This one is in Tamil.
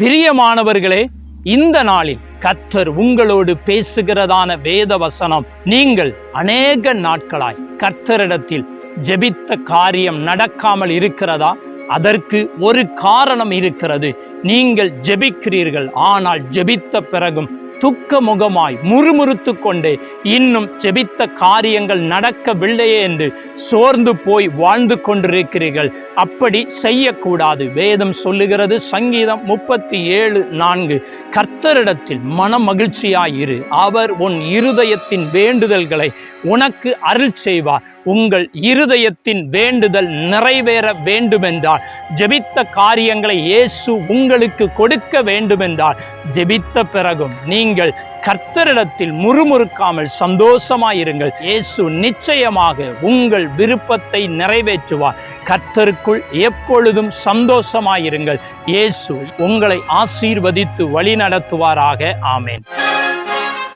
பிரியமானவர்களே இந்த நாளில் கர்த்தர் உங்களோடு பேசுகிறதான வேத வசனம் நீங்கள் அநேக நாட்களாய் கர்த்தரிடத்தில் ஜெபித்த காரியம் நடக்காமல் இருக்கிறதா? அதற்கு ஒரு காரணம் இருக்கிறது. நீங்கள் ஜெபிக்கிறீர்கள் ஆனால் ஜெபித்த பிறகும் துக்க முகமாய் முறுமுறுத்து கொண்டே இன்னும் செபித்த காரியங்கள் நடக்கவில்லையே என்று சோர்ந்து போய் வாழ்ந்து கொண்டிருக்கிறீர்கள். அப்படி செய்யக்கூடாது. வேதம் சொல்லுகிறது சங்கீதம் முப்பத்தி ஏழு நான்கு. கர்த்தரிடத்தில் மன மகிழ்ச்சியாயிரு அவர் உன் இருதயத்தின் வேண்டுதல்களை உனக்கு அருள் செய்வார். உங்கள் இருதயத்தின் வேண்டுதல் நிறைவேற வேண்டுமென்றால் ஜெபித்த காரியங்களை இயேசு உங்களுக்கு கொடுக்க வேண்டுமென்றால் ஜெபித்த பிறகும் நீங்கள் கர்த்தரிடத்தில் முறுமுறுக்காமல் சந்தோஷமாயிருங்கள். இயேசு நிச்சயமாக உங்கள் விருப்பத்தை நிறைவேற்றுவார். கர்த்தருக்குள் எப்பொழுதும் சந்தோஷமாயிருங்கள். இயேசு உங்களை ஆசீர்வதித்து வழிநடத்துவாராக. ஆமேன்.